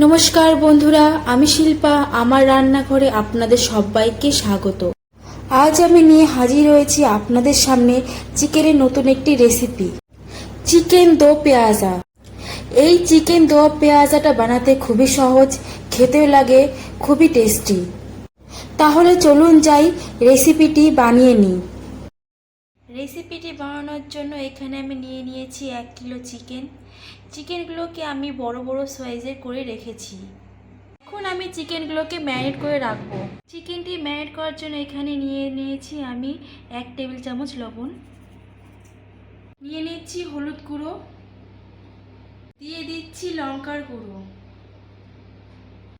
নমস্কার বন্ধুরা, আমি শিল্পা, আমার রান্নাঘরে আপনাদের সবাইকে স্বাগত। আজ আমি নিয়ে হাজির হয়েছি আপনাদের সামনে চিকেনের নতুন একটি রেসিপি চিকেন দো পেঁয়াজা। এই চিকেন দো পেঁয়াজাটা বানাতে খুবই সহজ, খেতেও লাগে, খুবই টেস্টি তাহলে চলুন যাই রেসিপিটি বানিয়ে নিই। রেসিপিটি বানানোর জন্য এখানে আমি নিয়ে নিয়েছি এক কিলো চিকেন। চিকেনগুলোকে আমি বড় বড় সাইজের করে রেখেছি। এখন আমি চিকেনগুলোকে ম্যারিনেট করে রাখব। চিকেনটি ম্যারিনেট করার জন্য এখানে নিয়ে নিয়েছি আমি এক টেবিল চামচ লবণ। নিয়ে নিচ্ছি হলুদ গুঁড়ো। দিয়ে দিচ্ছি লঙ্কার গুঁড়ো।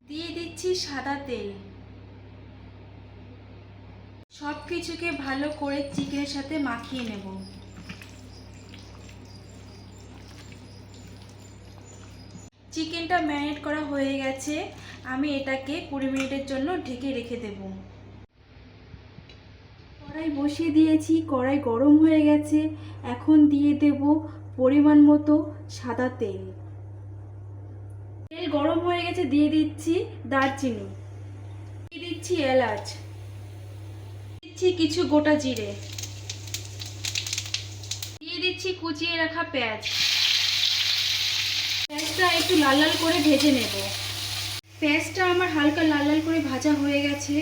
দিয়ে দিচ্ছি সাদা তেল। সব কিছুকে ভালো করে চিকেনের সাথে মাখিয়ে নেব। চিকেনটা ম্যারিনেট করা হয়ে গেছে। আমি এটাকে কুড়ি মিনিটের জন্য ঢেকে রেখে দেব। কড়াই বসিয়ে দিয়েছি, কড়াই গরম হয়ে গেছে। এখন দিয়ে দেব পরিমাণ মতো সাদা তেল। তেল গরম হয়ে গেছে, দিয়ে দিচ্ছি দারচিনি। দিয়ে দিচ্ছি এলাচ। দিচ্ছি কিছু গোটা জিরে। দিয়ে দিচ্ছি কুচিয়ে রাখা পেঁয়াজ। পেঁয়াজটা একটু লাল লাল করে ভেজে নেব। পেঁয়াজটা আমার হালকা লাল লাল করে ভাজা হয়ে গেছে।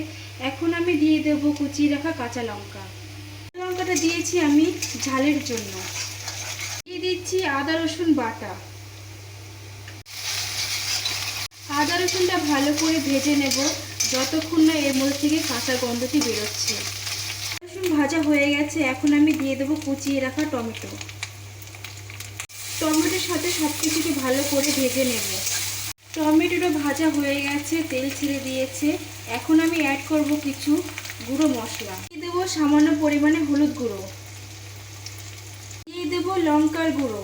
এখন আমি দিয়ে দেব কুচিয়ে রাখা কাঁচা লঙ্কা। লঙ্কাটা দিয়েছি আমি ঝালের জন্য। দিয়ে দিচ্ছি আদা, রসুন বাটা। আদা, রসুনটা ভালো করে ভেজে নেব, যতক্ষণ না এর মধ্যে থেকে কাঁচা গন্ধটি বেরোচ্ছে। রসুন ভাজা হয়ে গেছে, এখন আমি দিয়ে দেবো কুচিয়ে রাখা টমেটো। টমেটোর সাথে সব কিছুকে ভালো করে ভেজে নেব। টমেটোটা ভাজা হয়ে গেছে, তেল ছেড়ে দিয়েছে। এখন আমি অ্যাড করব কিছু গুঁড়ো মশলা। দিয়ে দেবো সামান্য পরিমাণে হলুদ গুঁড়ো। দিয়ে দেবো লঙ্কার গুঁড়ো।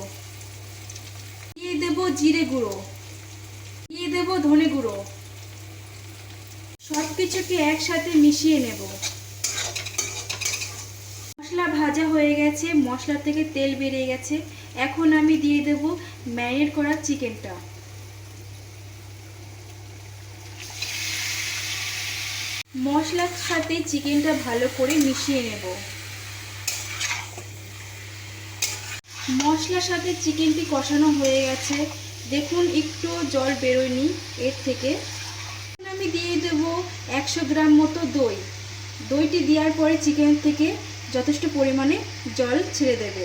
দিয়ে দেবো জিরে গুঁড়ো। দিয়ে দেবো ধনে গুঁড়ো। সব কিছুকে একসাথে মিশিয়ে নেব। মশলা ভাজা হয়ে গেছে মশলা থেকে তেল বেরিয়ে গেছে। এখন আমি দিয়ে দেব ম্যারিনেট করা চিকেনটা। মশলার সাথে চিকেনটা ভালো করে মিশিয়ে নেব। মশলার সাথে চিকেনটি কষানো হয়ে গেছে। দেখুন, একটু জল বেরোয়নি এর থেকে। আমি দিয়ে দেব একশো গ্রাম মতো দই। দইটি দেওয়ার পরে চিকেন থেকে যথেষ্ট পরিমাণে জল ছেড়ে দেবে।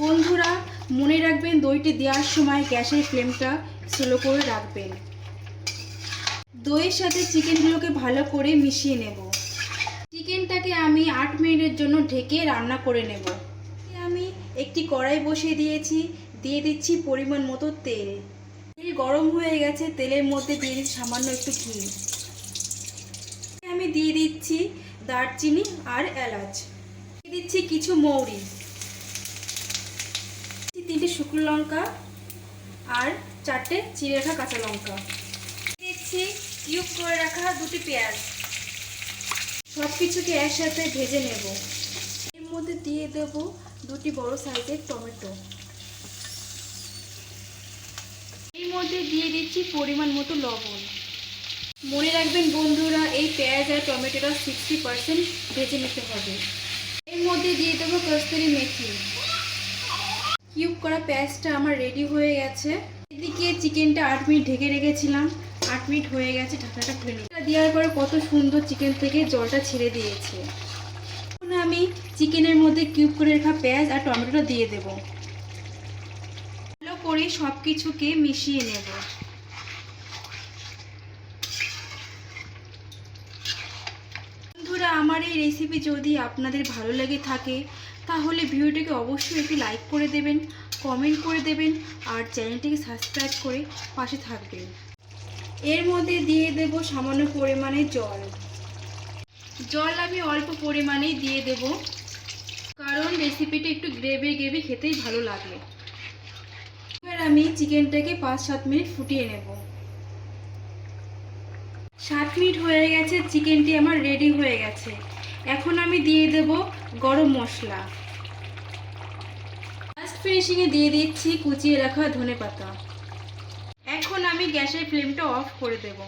বন্ধুরা, মনে রাখবেন দইটি দেওয়ার সময় গ্যাসের ফ্লেমটা স্লো করে রাখবেন। দইয়ের সাথে চিকেনগুলোকে ভালো করে মিশিয়ে নেব। চিকেনটাকে আমি আট মিনিটের জন্য ঢেকে রান্না করে নেব। আমি একটি কড়াই বসিয়ে দিয়েছি, দিয়ে দিচ্ছি পরিমাণ মতো তেল। তেল গরম হয়ে গেছে, তেলের মধ্যে দিয়ে দিচ্ছি সামান্য একটু ঘি। আমি দিয়ে দিচ্ছি দারচিনি আর এলাচ। দিয়ে দিচ্ছি কিছু মৌরি। তিনটে শুকনো লঙ্কা আর চারটে চিড়ে রাখা কাঁচা লঙ্কা। দিচ্ছি কিউব করে রাখা দুটি পেঁয়াজ। সব কিছুকে একসাথে ভেজে নেব। এর মধ্যে দিয়ে দেব দুটি বড় সাইজের টমেটো। এর মধ্যে দিয়ে দিচ্ছি পরিমাণ মতো লবণ। মনে রাখবেন বন্ধুরা, এই পেঁয়াজ আর টমেটোটা সিক্সটি পার্সেন্ট ভেজে নিতে হবে। এর মধ্যে দিয়ে দেবো কস্তুরি মেথি। কিউব করা পেঁয়াজটা আমার রেডি হয়ে গেছে। এদিকে চিকেনটা আট মিনিট ঢেকে রেখেছিলাম, আট মিনিট হয়ে গেছে, ঢাকনাটা খুলে নিই দেওয়ার পরে কত সুন্দর চিকেন থেকে জলটা ছেড়ে দিয়েছে। এখন আমি চিকেনের মধ্যে কিউব করে রাখা পেঁয়াজ আর টমেটোটা দিয়ে দেব। ভালো করে সব কিছুকে মিশিয়ে নেব বন্ধুরা আমার রেসিপি যদি আপনাদের ভালো লেগে থাকে, তাহলে ভিডিওটিকে অবশ্যই একটি লাইক করে দেবেন কমেন্ট করে দেবেন, আর চ্যানেলটিকে সাবস্ক্রাইব করে পাশে থাকবেন। এর মধ্যে দিয়ে দেব সামান্য পরিমাণে জল। জল আমি অল্প পরিমাণেই দিয়ে দেব, কারণ রেসিপিটা একটু গ্রেভি গ্রেভি খেতেই ভালো লাগে। এবার আমি চিকেনটাকে পাঁচ সাত মিনিট ফুটিয়ে নেব। সাত মিনিট হয়ে গেছে চিকেনটি আমার রেডি হয়ে গেছে। এখন আমি দিয়ে দেব গরম মশলা। লাস্ট ফিনিশিংয়ে দিয়ে দিচ্ছি কুচিয়ে রাখা ধনে পাতা এখন আমি আমি গ্যাসের ফ্লেমটা অফ করে দেব।